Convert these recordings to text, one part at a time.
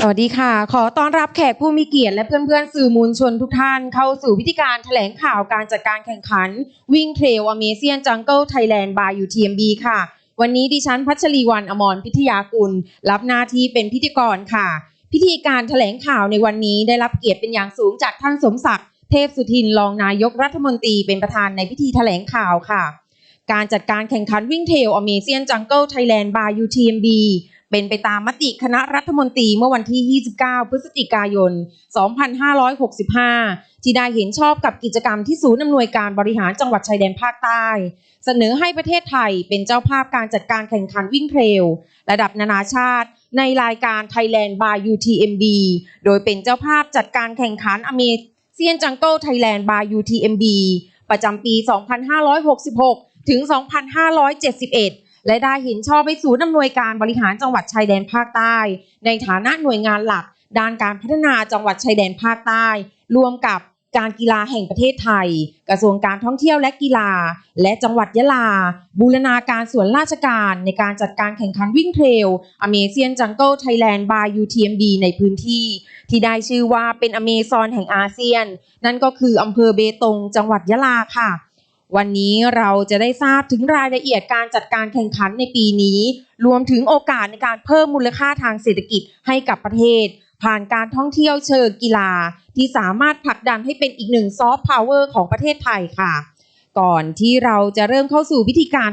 สวัสดีค่ะ ขอต้อนรับแขกผู้มีเกียรติและเพื่อนๆ สื่อมวลชนทุกท่านเข้าสู่พิธีการแถลงข่าวการจัดการแข่งขัน วิ่งเทรลอเมเซียนจังเกิลไทยแลนด์บาย UTMB ค่ะ วันนี้ดิฉันพัชรีวันอมรพิทยากุล รับหน้าที่เป็นพิธีกรค่ะ พิธีการแถลงข่าวในวันนี้ได้รับเกียรติเป็นอย่างสูงจากท่านสมศักดิ์เทพสุทินรองนายกรัฐมนตรีเป็นประธานในพิธีแถลงข่าวค่ะ การจัดการแข่งขันวิ่งเทรลอเมเซียนจังเกิลไทยแลนด์บายยูทีเอ็มบี เป็นไปตามมติคณะรัฐมนตรีเมื่อวันที่ 29 พฤศจิกายน 2565 ที่ได้เห็นชอบกับกิจกรรมที่ศูนย์อำนวยการบริหารจังหวัดชายแดนภาคใต้ เสนอให้ประเทศไทยเป็นเจ้าภาพการจัดการแข่งขันวิ่งเทรล ระดับนานาชาติ ในรายการ Thailand by UTMB โดยเป็นเจ้าภาพจัดการแข่งขันอเมเซียนจังเกิลไทยแลนด์ by UTMB ประจำปี 2566 ถึง 2571 และได้เห็นชอบให้ศูนย์อำนวยการบริหารจังหวัดชายแดนภาคใต้ ในฐานะหน่วยงานหลัก ด้านการพัฒนาจังหวัดชายแดนภาคใต้รวมกับการกีฬาแห่งประเทศไทย กระทรวงการท่องเที่ยวและกีฬา และจังหวัดยะลา บูรณาการส่วนราชการในการจัดการแข่งขันวิ่งเทรลอเมซียนจังเกิลไทยแลนด์ by UTMB ในพื้นที่ ที่ได้ชื่อว่าเป็นอเมซอนแห่งอาเซียน นั่นก็คืออำเภอเบตง จังหวัดยะลาค่ะ วันนี้เราจะได้ทราบถึงรายละเอียดการจัดการแข่งขันในปีนี้ รวมถึงโอกาสในการเพิ่มมูลค่าทางเศรษฐกิจให้กับประเทศ ผ่านการท่องเที่ยวเชิงกีฬา ที่สามารถผลักดันให้เป็นอีกหนึ่งซอฟต์พาวเวอร์ของประเทศไทยค่ะ ก่อนที่เราจะเริ่มเข้าสู่พิธีการ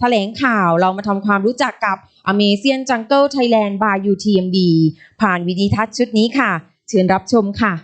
แถลงข่าวเรามาทำความรู้จักกับ Amazing Jungle Thailand by UTMB ผ่านวิดีทัศน์ชุดนี้ค่ะ เชิญรับชมค่ะ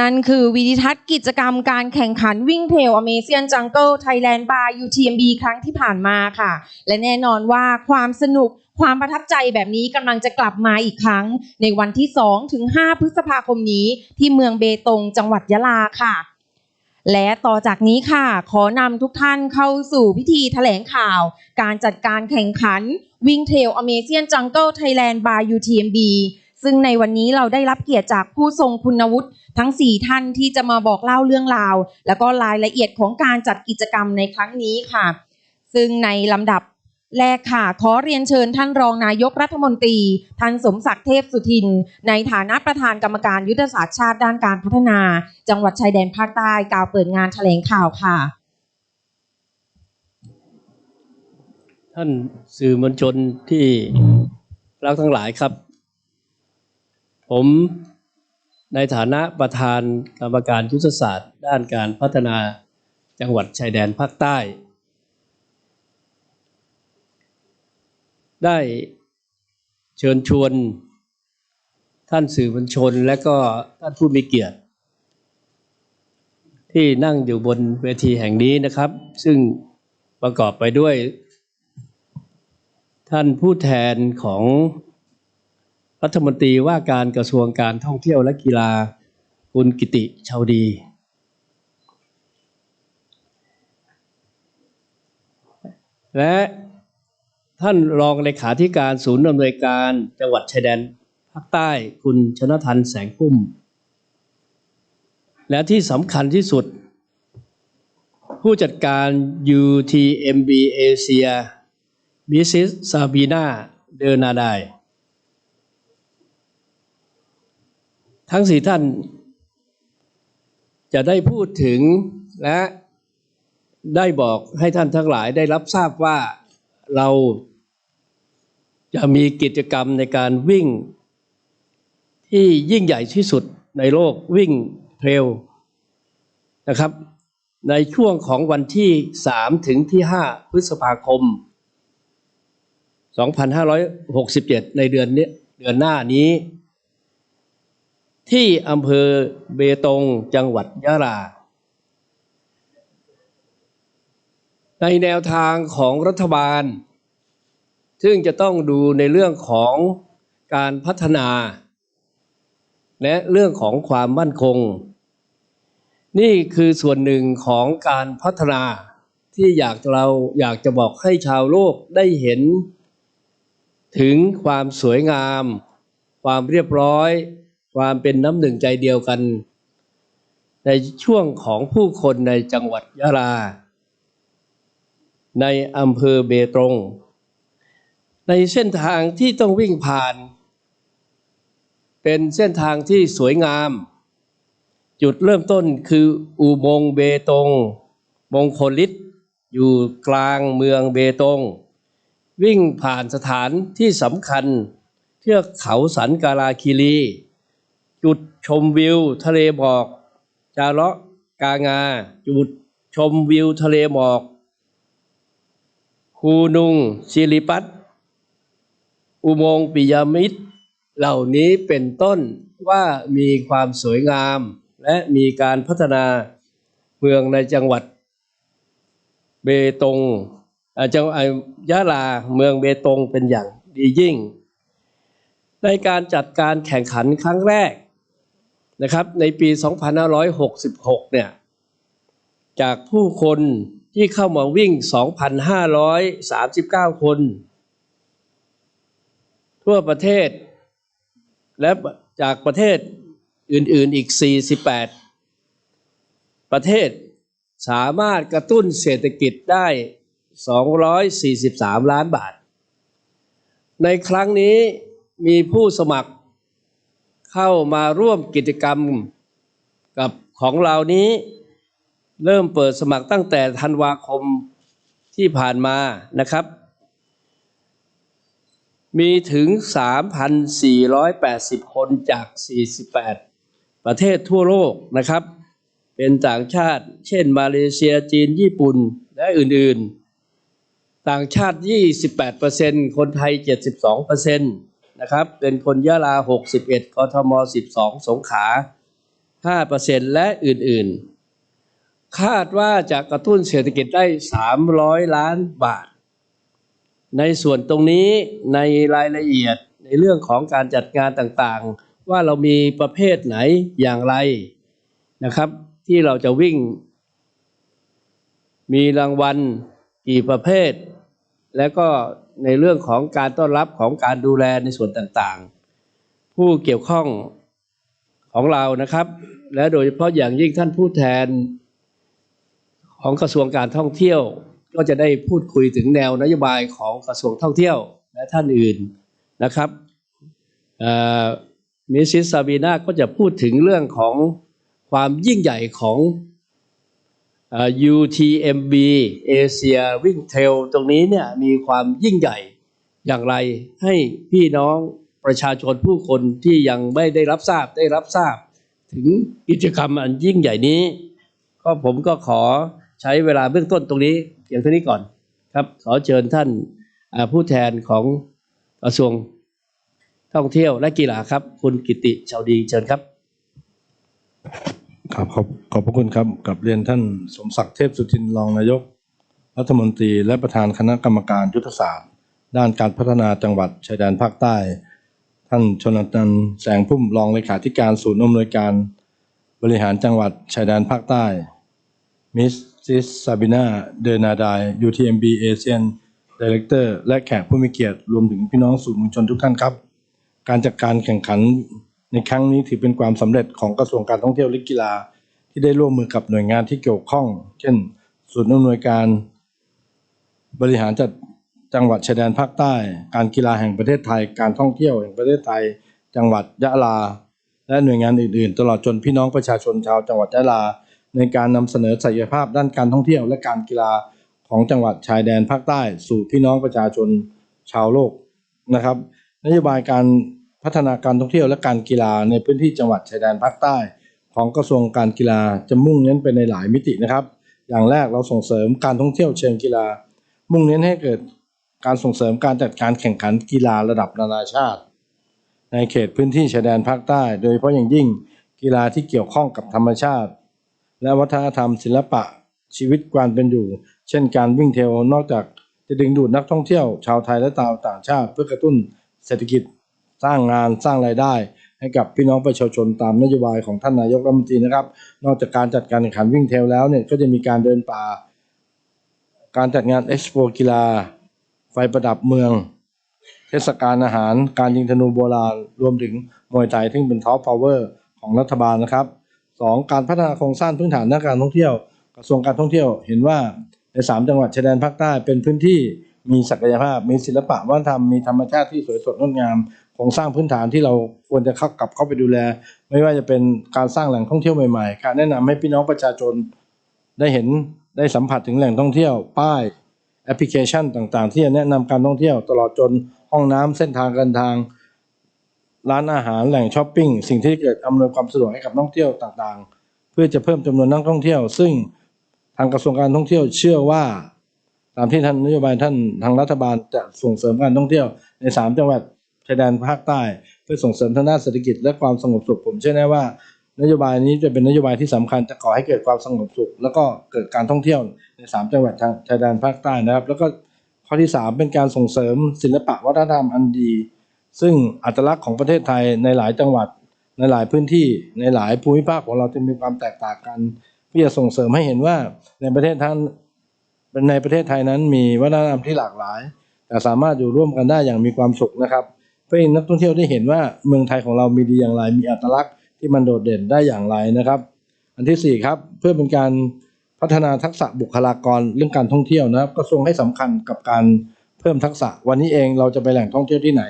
นั่นคือวิดีทัศน์กิจกรรมการแข่งขันวิ่งเทรลอเมเซียนจังเกิลไทยแลนด์บาย UTMB ครั้งที่ผ่านมาค่ะ และแน่นอนว่าความสนุกความประทับใจแบบนี้กำลังจะกลับมาอีกครั้ง ในวันที่ 2 ถึง 5 พฤษภาคมนี้ ที่เมืองเบตงจังหวัดยะลาค่ะ และต่อจากนี้ค่ะ ขอนำทุกท่านเข้าสู่พิธีแถลงข่าว การจัดการแข่งขันวิ่งเทรลอเมเซียนจังเกิลไทยแลนด์บาย UTMB ซึ่งในวันนี้เราได้รับเกียรติจากผู้ทรงคุณวุฒิทั้ง 4 ท่านที่จะมาบอกเล่าเรื่องราว แล้วก็รายละเอียดของการจัดกิจกรรมในครั้งนี้ค่ะ ซึ่งในลำดับแรกค่ะ ขอเรียนเชิญท่านรองนายกรัฐมนตรีท่านสมศักดิ์เทพสุทิน ในฐานะประธานกรรมการยุทธศาสตร์ชาติด้านการพัฒนา จังหวัดชายแดนภาคใต้กล่าวเปิดงานแถลงข่าวค่ะ ท่านสื่อมวลชนที่รักทั้งหลายครับ ผมในฐานะประธานกรรมการยุทธศาสตร์ ด้านการพัฒนาจังหวัดชายแดนภาคใต้ ได้เชิญชวนท่านสื่อมวลชนและก็ท่านผู้มีเกียรติ ที่นั่งอยู่บนเวทีแห่งนี้นะครับ ซึ่งประกอบไปด้วย ท่านผู้แทนของ รัฐมนตรีว่าการกระทรวงการท่องเที่ยวและกีฬาคุณกิติชาวดี และท่านรองเลขาธิการศูนย์อำนวยการจังหวัดชายแดนภาคใต้คุณชนะทันแสงพุ่ม และที่สำคัญที่สุด ผู้จัดการ UTMB Asia มิสซิสซาบีนาเดอนาไดาย ทั้งสี่ท่าน จะได้พูดถึงและได้บอกให้ท่านทั้งหลายได้รับทราบว่าเราจะมีกิจกรรมในการวิ่ง ที่ยิ่งใหญ่ที่สุดในโลกวิ่งเทรลนะครับ ในช่วงของวันที่ 3 ถึงที่ 5 พฤษภาคม 2567 ในเดือนนี้เดือนหน้านี้ ที่อำเภอเบตงจังหวัดยะลา ในแนวทางของรัฐบาล ซึ่งจะต้องดูในเรื่องของการพัฒนา และเรื่องของความมั่นคง นี่คือส่วนหนึ่งของการพัฒนาที่อยากเราอยากจะบอกให้ชาวโลกได้เห็น ถึงความสวยงาม ความเรียบร้อย ความเป็นน้ำหนึ่งใจเดียวกัน ในช่วงของผู้คนในจังหวัดยะลา ในอำเภอเบตง ในเส้นทางที่ต้องวิ่งผ่าน เป็นเส้นทางที่สวยงาม จุดเริ่มต้นคืออุโมงค์เบตง มงคลฤทธิ์อยู่กลางเมืองเบตง วิ่งผ่านสถานที่สำคัญเทือกเขาสันกาลาคีรี จุดชมวิว ทะเลหมอก จาระกางา จุดชมวิวทะเลหมอก คูนุงชิริปัตอุโมงค์ปิยามิตรเหล่านี้เป็นต้นว่ามีความสวยงาม และมีการพัฒนาเมืองในจังหวัด เบตงจังหวัดยะลาเมืองเบตงเป็นอย่างดียิ่ง ในการจัดการแข่งขันครั้งแรก นะครับในปี 2566 เนี่ยจากผู้คนที่เข้ามาวิ่ง 2,539 คน ทั่วประเทศ และจากประเทศอื่น ๆ อีก 48 ประเทศสามารถกระตุ้นเศรษฐกิจได้ 243 ล้านบาท ในครั้งนี้มีผู้สมัคร เข้ามาร่วมกิจกรรมกับของเรานี้ เริ่มเปิดสมัครตั้งแต่ธันวาคมที่ผ่านมานะครับ มีถึง 3,480 คนจาก 48 ประเทศทั่วโลกนะครับ เป็นต่างชาติ เช่น มาเลเซียจีน ญี่ปุ่น และอื่นๆ ต่างชาติ 28%คนไทย 72% นะครับ เป็นคนยะลา 61กทม 12 สงขา5%และอื่นๆ คาดว่าจะกระตุ้นเศรษฐกิจได้ 300 ล้านบาท ในส่วนตรงนี้ในรายละเอียดในเรื่องของการจัดงานต่างๆ ว่าเรามีประเภทไหนอย่างไรนะครับ ที่เราจะวิ่ง มีรางวัลกี่ประเภท แล้วก็ในเรื่องของการต้อนรับของการดูแลในส่วนต่างๆ ผู้เกี่ยวข้องของเรานะครับ และโดยเฉพาะอย่างยิ่งท่านผู้แทนของกระทรวงการท่องเที่ยว ก็จะได้พูดคุยถึงแนวนโยบายของกระทรวงท่องเที่ยวและท่านอื่นนะครับมิสซิสซาบีนาก็จะพูดถึงเรื่องของความยิ่งใหญ่ของ เอ่อ UTMB Asia Wing Trail ตรงนี้เนี่ยมีความยิ่งใหญ่อย่างไรให้พี่น้องประชาชนผู้คนที่ยังไม่ได้รับทราบได้รับทราบ ถึงกิจกรรมอันยิ่งใหญ่นี้ ก็ผมก็ขอใช้เวลาเบื้องต้นตรงนี้เพียงเท่านี้ก่อนครับ ขอเชิญท่านผู้แทนของกระทรวงท่องเที่ยวและกีฬาครับ คุณกิติชาวดีเชิญครับ ครับขอบขอบพระคุณครับกับเรียนท่านสมศักดิ์เทพสุทินรองนายก รัฐมนตรีและประธานคณะกรรมการยุทธศาสตร์ ด้านการพัฒนาจังหวัดชายแดนภาคใต้ ท่านชนนันแสงพุ่มรองเลขาธิการศูนย์อำนวยการบริหารจังหวัดชายแดนภาคใต้ มิสซิสซาบินาเดนาดาย UTMB เอเชียนดีเลกเตอร์และแขกผู้มีเกียรติรวมถึงพี่น้องสื่อมวลชนทุกท่านครับ การจัดการแข่งขัน ในครั้งนี้ถือเป็นความสำเร็จของกระทรวงการท่องเที่ยวและกีฬา ที่ได้ร่วมมือกับหน่วยงานที่เกี่ยวข้อง เช่นศูนย์อำนวยการ บริหารจัดจังหวัดชายแดนภาคใต้ การกีฬาแห่งประเทศไทย การท่องเที่ยวแห่งประเทศไทย จังหวัดยะลา และหน่วยงานอื่นๆ ตลอดจนพี่น้องประชาชนชาวจังหวัดยะลา ในการนำเสนอศักยภาพด้านการท่องเที่ยว และการกีฬาของจังหวัดชายแดนภาคใต้ สู่พี่น้องประชาชนชาวโลกนะครับ นโยบายการ พัฒนาการท่องเที่ยวและการกีฬาในพื้นที่จังหวัดชายแดนภาคใต้ ของกระทรวงการกีฬาจะมุ่งเน้นไปในหลายมิตินะครับ อย่างแรกเราส่งเสริมการท่องเที่ยวเชิงกีฬา มุ่งเน้นให้เกิดการส่งเสริมการจัดการแข่งขันกีฬาระดับนานาชาติ ในเขตพื้นที่ชายแดนภาคใต้ โดยเฉพาะอย่างยิ่งกีฬาที่เกี่ยวข้องกับธรรมชาติ และวัฒนธรรมศิลปะชีวิตการเป็นอยู่ เช่นการวิ่งเทลนอกจากจะดึงดูดนักท่องเที่ยว ชาวไทยและต่างชาติ เพื่อกระตุ้นเศรษฐกิจ สร้างงานสร้างรายได้ ให้กับพี่น้องประชาชนตามนโยบายของท่านนายกรัฐมนตรีนะครับ นอกจากการจัดการแข่งขันวิ่งเทลแล้วเนี่ยก็จะมีการเดินป่า การจัดงานเอ็กซ์โปกีฬา ไฟประดับเมือง เทศกาลอาหาร การยิงธนูโบราณรวมถึงมวยไทยที่เป็นท็อปพาวเวอร์ของรัฐบาลนะครับสองการพัฒนาโครงสร้างพื้นฐานด้านการท่องเที่ยว กระทรวงการท่องเที่ยวเห็นว่าในสามจังหวัดชายแดนภาคใต้เป็นพื้นที่มีศักยภาพ มีศิลปะวัฒนธรรม มีธรรมชาติที่สวยสดงดงาม ครงสร้างพื้นฐานที่เราควรจะเข้ากลับเข้าไปดูแล ไม่ว่าจะเป็นการสร้างแหล่งท่องเที่ยวใหม่ๆ การแนะนำให้พี่น้องประชาชนได้เห็นได้สัมผัสถึงแหล่งท่องเที่ยว ป้ายแอปพลิเคชันต่างๆ ที่จะแนะนำการท่องเที่ยวตลอดจนห้องน้ำเส้นทางการทาง ร้านอาหารแหล่งช้อปปิ้งสิ่งที่เกิดอำนวยความสะดวกให้กับนักท่องเที่ยวต่างๆ เพื่อจะเพิ่มจำนวนนักท่องเที่ยว ซึ่งทางกระทรวงการท่องเที่ยวเชื่อว่าตามที่ท่านนโยบายท่านทางรัฐบาลจะส่งเสริมการท่องเที่ยวในสามจังหวัด ชายแดนภาคใต้ เพื่อส่งเสริมทางด้านเศรษฐกิจและความสงบสุขผมเชื่อแน่ว่านโยบายนี้จะเป็นนโยบายที่สำคัญจะก่อให้เกิดความสงบสุข แล้วก็เกิดการท่องเที่ยวในสามจังหวัดทางชายแดนภาคใต้นะครับ แล้วก็ข้อที่สามเป็นการส่งเสริมศิลปะวัฒนธรรมอันดี ซึ่งอัตลักษณ์ของประเทศไทยในหลายจังหวัดในหลายพื้นที่ในหลายภูมิภาคของเราจะมีความแตกต่างกันเพื่อส่งเสริมให้เห็นว่าในประเทศท่านในประเทศไทยนั้นมีวัฒนธรรมที่หลากหลาย แต่สามารถอยู่ร่วมกันได้อย่างมีความสุขนะครับ เพื่อให้นักท่องเที่ยวได้เห็นว่าเมืองไทยของเรามีดีอย่างไร มีอัตลักษณ์ที่มันโดดเด่นได้อย่างไรนะครับ อันที่สี่ครับ เพื่อเป็นการพัฒนาทักษะบุคลากรเรื่องการท่องเที่ยวนะครับกระทรวงให้สำคัญกับการเพิ่มทักษะ วันนี้เองเราจะไปแหล่งท่องเที่ยวที่ไหน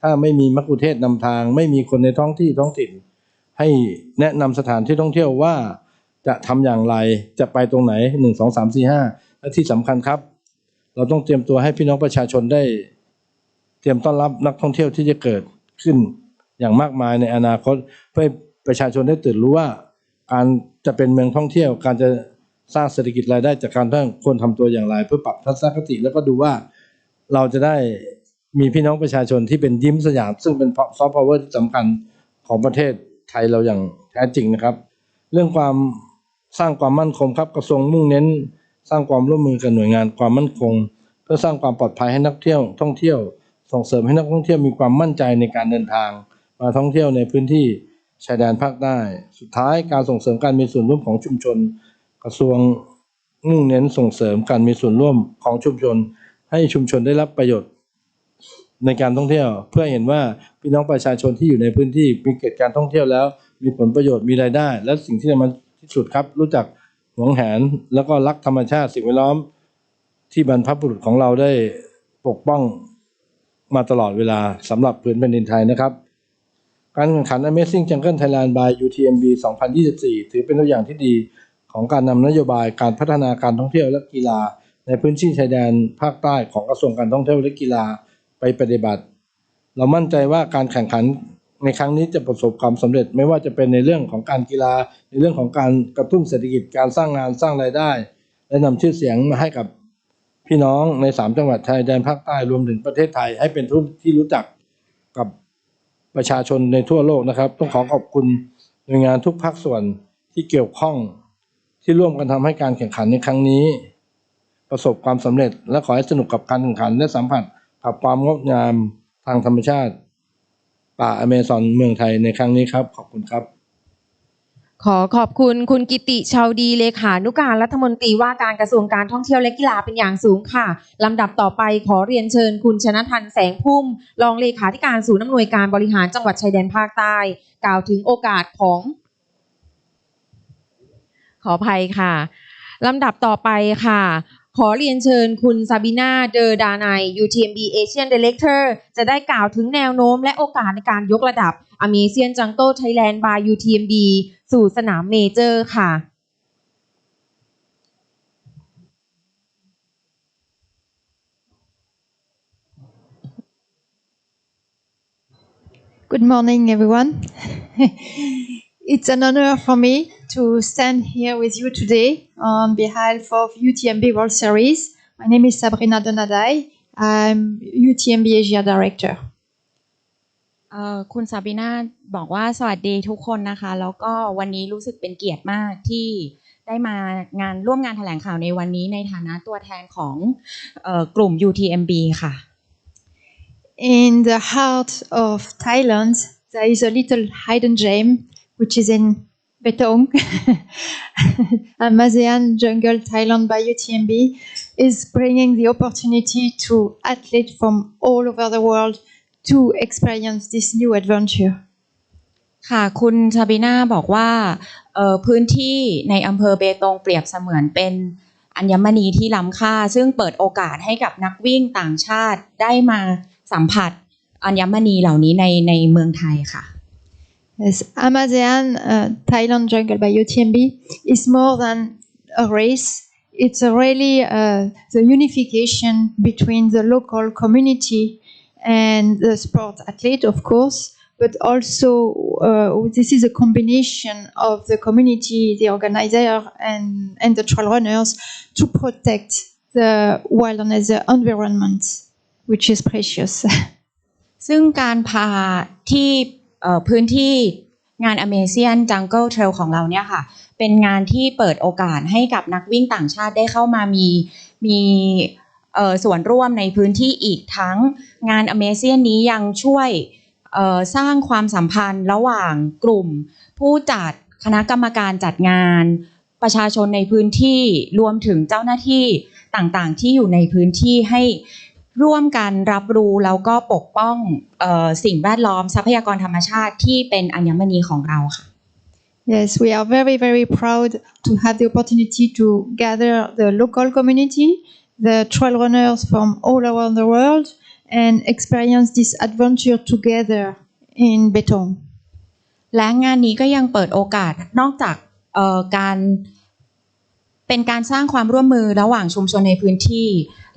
ถ้าไม่มีมักคุเทศก์นำทาง ไม่มีคนในท้องที่ท้องถิ่น ให้แนะนำสถานที่ท่องเที่ยวว่าจะทำอย่างไรจะไปตรงไหนหนึ่งสองสามสี่ห้าและที่สำคัญครับ เราต้องเตรียมตัวให้พี่น้องประชาชนได้ เตรียมต้อนรับนักท่องเที่ยวที่จะเกิดขึ้นอย่างมากมายในอนาคต เพื่อประชาชนได้ตื่นรู้ว่า การจะเป็นเมืองท่องเที่ยว การจะสร้างเศรษฐกิจรายได้จากการท่องควรทำตัวอย่างไร เพื่อปรับทัศนคติ แล้วก็ดูว่าเราจะได้มีพี่น้องประชาชนที่เป็นยิ้มสยาม ซึ่งเป็นซอฟต์พาวเวอร์ที่สำคัญของประเทศไทยเราอย่างแท้จริงนะครับ เรื่องความสร้างความมั่นคงครับกระทรวงมุ่งเน้น สร้างความร่วมมือกับหน่วยงานความมั่นคง เพื่อสร้างความปลอดภัยให้นักเที่ยวท่องเที่ยว ส่งเสริมให้นักท่องเที่ยวมีความมั่นใจในการเดินทาง มาท่องเที่ยวในพื้นที่ชายแดนภาคใต้ สุดท้ายการส่งเสริมการมีส่วนร่วมของชุมชน กระทรวงมุ่งเน้นส่งเสริมการมีส่วนร่วมของชุมชน ให้ชุมชนได้รับประโยชน์ในการท่องเที่ยว เพื่อเห็นว่าพี่น้องประชาชนที่อยู่ในพื้นที่มีเกิดการท่องเที่ยวแล้ว มีผลประโยชน์มีรายได้ และสิ่งที่สำคัญที่สุดครับ รู้จักหวงแหนแล้วก็รักธรรมชาติสิ่งแวดล้อม ที่บรรพบุรุษของเราได้ปกป้อง มาตลอดเวลาสำหรับพื้นแผ่นดินไทยนะครับ การแข่งขัน Amazing Jungle Thailand by UTMB 2024 ถือเป็นตัวอย่างที่ดีของการนำนโยบายการพัฒนาการท่องเที่ยวและกีฬา ในพื้นที่ชายแดนภาคใต้ของกระทรวงการท่องเที่ยวและกีฬาไปปฏิบัติ เรามั่นใจว่าการแข่งขันในครั้งนี้จะประสบความสำเร็จไม่ว่าจะเป็นในเรื่องของการกีฬา ในเรื่องของการกระตุ้นเศรษฐกิจการสร้างงานสร้างรายได้ และนำชื่อเสียงมาให้กับ พี่น้องในสามจังหวัดชายแดนภาคใต้รวมถึงประเทศไทย ให้เป็นทุกที่รู้จักกับประชาชนในทั่วโลกนะครับ ต้องขอขอบคุณหน่วยงานทุกภาคส่วนที่เกี่ยวข้องที่ร่วมกันทำให้การแข่งขันในครั้งนี้ ประสบความสำเร็จ และขอให้สนุกกับการแข่งขัน และสัมผัสกับความงดงามทางธรรมชาติ ป่าอเมซอนเมืองไทยในครั้งนี้ครับ ขอบคุณครับ ขอขอบคุณคุณกิติชาวดีเลขานุการรัฐมนตรีว่าการกระทรวงการท่องเที่ยวและกีฬาเป็นอย่างสูงค่ะ ลำดับต่อไปขอเรียนเชิญคุณชนะทันแสงพุ่ม รองเลขาธิการศูนย์อำนวยการบริหารจังหวัดชายแดนภาคใต้ กล่าวถึงโอกาสของ ขออภัยค่ะ ลำดับต่อไปค่ะขอเรียนเชิญคุณซาบิน่าเดอดานาย UTMB Asian Director จะได้กล่าวถึงแนวโน้มและโอกาสในการยกระดับ Amazing Jungle Thailand by UTMB สู่สนามเมเจอร์ค่ะ Good morning, everyone. it's an honor for me to stand here with you today on behalf of UTMB World Series. My name is Sabrina Donadai. I'm UTMB Asia Director. เอ่อคุณซาบิน่าบอกว่าสวัสดีทุกคนนะคะ แล้วก็วันนี้รู้สึกเป็นเกียรติมากที่ได้มางานร่วมงานแถลงข่าวในวันนี้ในฐานะตัวแทนของเอ่อกลุ่ม UTMB ค่ะ In the heart of Thailand, there is a little hidden gem, which is in Betong. Amazon Jungle Thailand by UTMB is bringing the opportunity to athletes from all over the world to experience this new adventure. ค่ะ คุณซาบิน่าบอกว่าเอ่อพื้นที่ในอำเภอเบตงเปรียบเสมือนเป็นอัญมณีที่ล้ำค่า ซึ่งเปิดโอกาสให้กับนักวิ่งต่างชาติได้มาสัมผัสอัญมณีเหล่านี้ในในเมืองไทยค่ะ Yes, Amazon uh, Thailand Jungle by UTMB is more than a race. It's a really uh, the unification between the local community and the sport athlete, of course, but also uh, this is a combination of the community, the organizer, and, and the trail runners to protect the wilderness, the environment, which is precious. ซึ่งการพาที่พื้นที่งาน Amazing Jungle Trail ของเราเนี่ยค่ะ เป็นงานที่เปิดโอกาสให้กับนักวิ่งต่างชาติได้เข้ามามีมี ส่วนร่วมในพื้นที่อีกทั้งงาน a m a z i n นี้ยังช่วยสร้างความสัมพันธ์ระหว่างกลุ่ม ผู้จัดคณะกรรมการจัดงาน ประชาชนในพื้นที่รวมถึงเจ้าหน้าที่ต่างๆ ที่อยู่ในพื้นที่ให้ร่วมกันรับรู้แล้วก็ปกป้องออสิ่งแวดล้อมทรัพยากรธรรมชาติที่เป็นอัญมณีของเราค่ะ Yes, we are very, very proud to have the opportunity to gather the local community, the trail runners from all around the world, and experience this adventure together in Betong. และงานนี้ก็ยังเปิดโอกาสนอกจากการเป็นการสร้างความร่วมมือระหว่างชุมชนในพื้นที่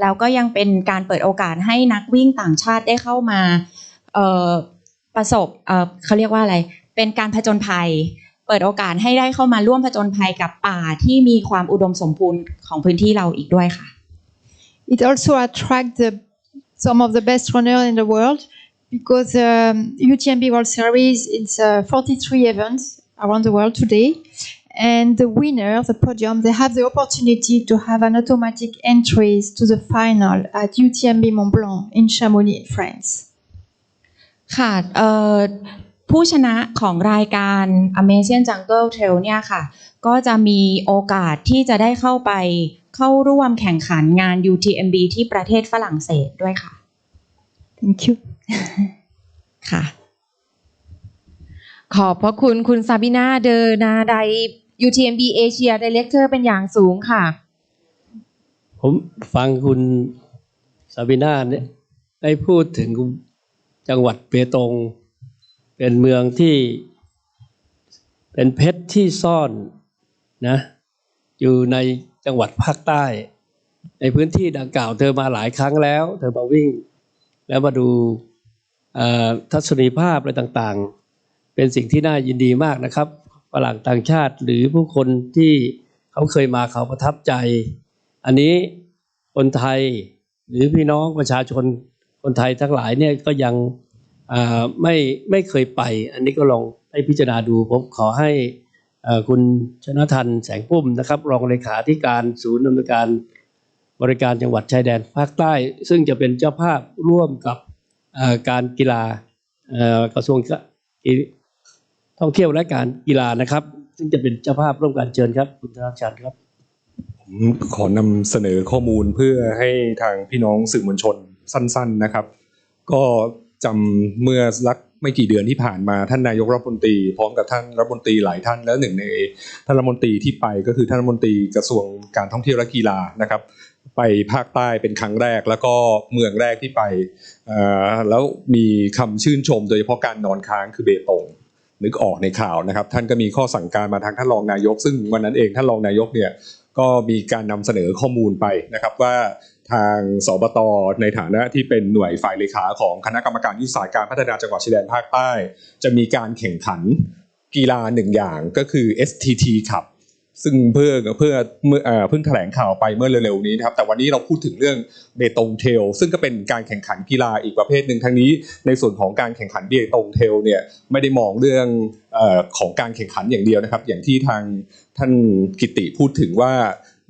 แล้วก็ยังเป็นการเปิดโอกาสให้นักวิ่งต่างชาติได้เข้ามาประสบเขาเรียกว่าอะไร เป็นการผจญภัย เปิดโอกาสให้ได้เข้ามาร่วมผจญภัยกับป่าที่มีความอุดมสมบูรณ์ของพื้นที่เราอีกด้วยค่ะ It also attracts the, some of the best runners in the world because um, UTMB World Series is uh, 43 events around the world today, and the winner, the podium, they have the opportunity to have an automatic entries to the final at UTMB Mont Blanc in Chamonix, in France. ค่ะเอ่อผู้ชนะของรายการ Amazing Jungle Trail เนี่ยค่ะ ก็จะมีโอกาสที่จะได้เข้าไป เข้าร่วมแข่งขันงาน UTMB ที่ประเทศฝรั่งเศสด้วยค่ะ Thank you. ค่ะ ขอบพระคุณคุณซาบินาเดอนาได UTMB Asia Director เป็นอย่างสูงค่ะ ผมฟังคุณซาบิน่าเนี่ยได้พูดถึงจังหวัดเปตง เป็นเมืองที่เป็นเพชรที่ซ่อนนะ อยู่ใน จังหวัดภาคใต้ ในพื้นที่ดังกล่าว เธอมาหลายครั้งแล้ว เธอมาวิ่ง แล้วมาดูทัศนียภาพอะไรต่างๆ เป็นสิ่งที่น่ายินดีมากนะครับฝรั่งต่างชาติหรือผู้คนที่เขาเคยมาเขาประทับใจ อันนี้คนไทยหรือพี่น้องประชาชนคนไทยทั้งหลายเนี่ยก็ยังไม่ไม่เคยไป อันนี้ก็ลองให้พิจารณาดูผมขอให้ คุณชนะทันแสงพุ่มนะครับ รองเลขาธิการศูนย์ดำเนินการบริการจังหวัดชายแดนภาคใต้ ซึ่งจะเป็นเจ้าภาพร่วมกับการกีฬากระทรวงท่องเที่ยวและการกีฬานะครับ ซึ่งจะเป็นเจ้าภาพร่วมกันเชิญครับ คุณธนาชันครับผมขอนำเสนอข้อมูลเพื่อให้ทางพี่น้องสื่อมวลชนสั้น ๆนะครับ ก็จำเมื่อสัก ไม่กี่เดือนที่ผ่านมาท่านนายกรัฐมนตรีพร้อมกับท่านรัฐมนตรีหลายท่านแล้วหนึ่งในท่านรัฐมนตรีที่ไปก็คือท่านรัฐมนตรีกระทรวงการท่องเที่ยวและกีฬานะครับไปภาคใต้เป็นครั้งแรกแล้วก็เมืองแรกที่ไปแล้วมีคำชื่นชมโดยเฉพาะการนอนค้างคือเบตงนึกออกในข่าวนะครับ ท่านก็มีข้อสั่งการมาทางท่านรองนายก ซึ่งวันนั้นเองท่านรองนายกเนี่ยก็มีการนำเสนอข้อมูลไปนะครับว่า ทางสบตในฐานะที่เป็นหน่วยฝ่ายเลขาของคณะกรรมการยุทธศาสตร์การพัฒนาจังหวัดชายแดนภาคใต้ จะมีการแข่งขันกีฬาหนึ่งอย่างก็คือ STT ครับซึ่งเพื่อเพื่อเมื่อเพิ่งแถลงข่าวไปเมื่อเร็วๆนี้นะครับ แต่วันนี้เราพูดถึงเรื่องเบตงเทล ซึ่งก็เป็นการแข่งขันกีฬาอีกประเภทหนึ่งทั้งนี้ ในส่วนของการแข่งขันเบตงเทลเนี่ยไม่ได้มองเรื่องอของการแข่งขันอย่างเดียวนะครับ อย่างที่ทางท่านกิติพูดถึงว่า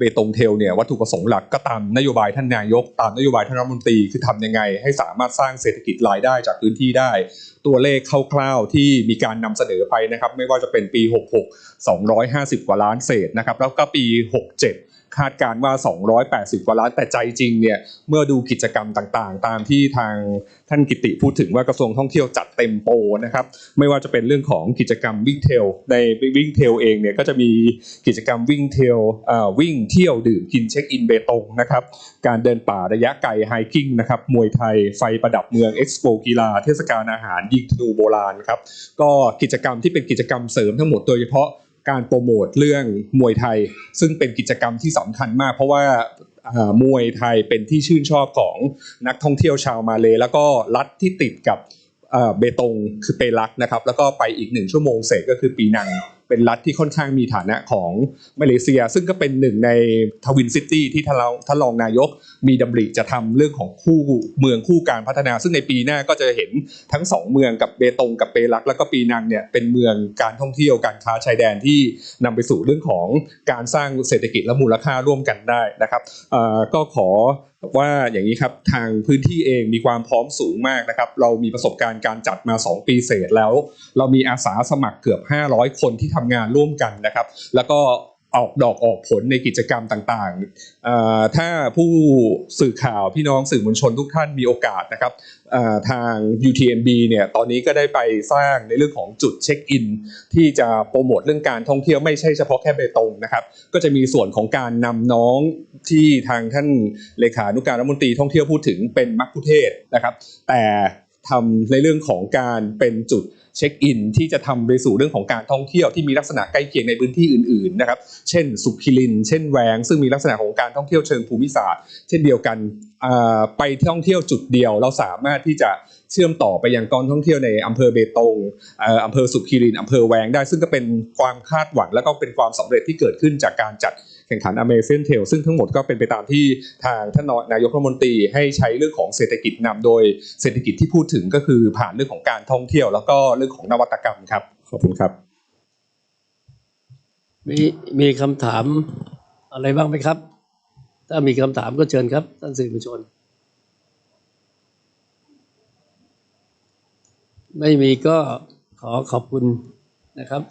เบตงเทลเนี่ยวัตถุประสงค์หลักก็ตามนโยบายท่านนายก ตามนโยบายท่านรัฐมนตรีคือทำยังไง ให้สามารถสร้างเศรษฐกิจรายได้จากพื้นที่ได้ ตัวเลขคร่าวๆที่มีการนำเสนอไปนะครับ ไม่ว่าจะเป็นปี 66 250 กว่าล้านเศษนะครับแล้วก็ปี 67 คาดการ์ว่า 280 กว่าล้านแต่ใจจริงเนี่ยเมื่อดูกิจกรรมต่างๆ ตามที่ทางท่านกิติพูดถึงว่ากระทรวงท่องเที่ยวจัดเต็มโปนะครับไม่ว่าจะเป็นเรื่องของกิจกรรมวิ่งเทลในวิ่งเทลเองเนี่ยก็จะมีกิจกรรมวิ่งเทลอ่อวิ่งเที่ยวดื่มกินเช็คอินเบตงนะครับการเดินป่าระยะไกลไฮกิ้งนะครับมวยไทยไฟประดับเมืองเอ็กซ์โปกีฬาเทศกาลอาหารยิงธนูโบราณครับก็กิจกรรมที่เป็นกิจกรรมเสริมทั้งหมดโดยเฉพาะ การโปรโมทเรื่องมวยไทย ซึ่งเป็นกิจกรรมที่สำคัญมาก เพราะว่ามวยไทยเป็นที่ชื่นชอบของนักท่องเที่ยวชาวมาเลแล้วก็รัฐที่ติดกับเบตงคือเปรักนะครับ แล้วก็ไปอีกหนึ่งชั่วโมงเศษก็คือปีนังเป็นรัฐที่ค่อนข้างมีฐานะของมาเลเซีย ซึ่งก็เป็นหนึ่งในทวินซิตี้ที่ท่านรองนายก มีดำริจะทำเรื่องของคู่เมืองคู่การพัฒนา ซึ่งในปีหน้าก็จะเห็นทั้งสองเมืองกับเบตงกับเปรัก แล้วก็ปีนังเนี่ยเป็นเมืองการท่องเที่ยวการค้าชายแดนที่นำไปสู่เรื่องของการสร้างเศรษฐกิจและมูลค่าร่วมกันได้นะครับก็ขอว่าอย่างนี้ครับทางพื้นที่เองมีความพร้อมสูงมากนะครับ เรามีประสบการณ์การจัดมา 2 ปีเศษแล้ว เรามีอาสาสมัครเกือบ 500 คนที่ทำงานร่วมกันนะครับ แล้วก็ ออกดอกออกผลในกิจกรรมต่างๆ ถ้าผู้สื่อข่าวพี่น้องสื่อมวลชนทุกท่านมีโอกาสนะครับทาง UTMB เนี่ยตอนนี้ก็ได้ไปสร้างในเรื่องของจุดเช็คอิน ที่จะโปรโมทเรื่องการท่องเที่ยวไม่ใช่เฉพาะแค่เบตงนะครับ ก็จะมีส่วนของการนำน้องที่ทางท่านเลขานุการรัฐมนตรีท่องเที่ยวพูดถึงเป็นมักคุเทศนะครับ แต่ทำในเรื่องของการเป็นจุด เช็คอินที่จะทำไปสู่เรื่องของการท่องเที่ยวที่มีลักษณะใกล้เคียงในพื้นที่อื่นๆนะครับ เช่น สุขิลิน เช่นแวง ซึ่งมีลักษณะของการท่องเที่ยวเชิงภูมิศาสตร์ เช่นเดียวกันไปท่องเที่ยวจุดเดียว เราสามารถที่จะเชื่อมต่อไปยังกองท่องเที่ยวในอำเภอเบตงอำเภอสุขิรินอำเภอแวงได้ ซึ่งก็เป็นความคาดหวังและก็เป็นความสำเร็จที่เกิดขึ้นจากการจัด ข่งขัน a m a z o n t a l ซึ่งทั้งหมดก็เป็นไปตามที่ทางท่านนายกรัฐมนตรีให้ใช้เรื่องของเศรษฐกิจนำโดยเศรษฐกิจที่พูดถึงก็คือผ่านเรื่องของการท่องเที่ยว แล้วก็เรื่องของนวัตกรรมครับขอบคุณครับ มีมีคำถามอะไรบ้างไหมครับ ถ้ามีคำถามก็เชิญครับท่านสื่อมวลชน ไม่มีก็ขอขอบคุณนะครับ